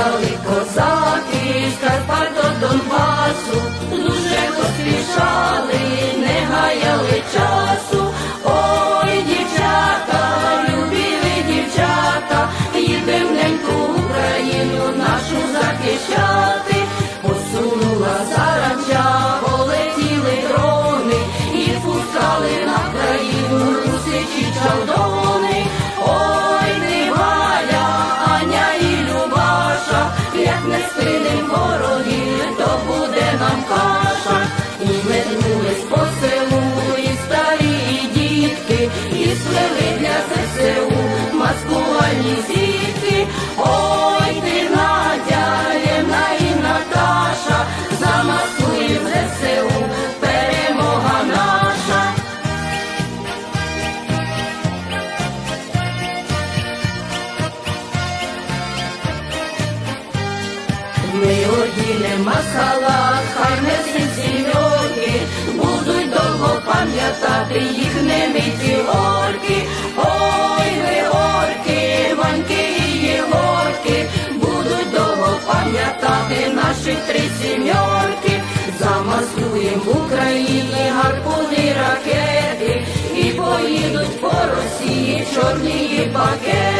Holy не спиним одінемо халат, хай несуть сім'йоки, будуть довго пам'ятати їх немиті горки. Ой, ви горки, ваньки і єгорки, будуть довго пам'ятати наші три сім'йорки. Замаскуєм в Україні гарпуни ракети, і поїдуть по Росії чорні пакети.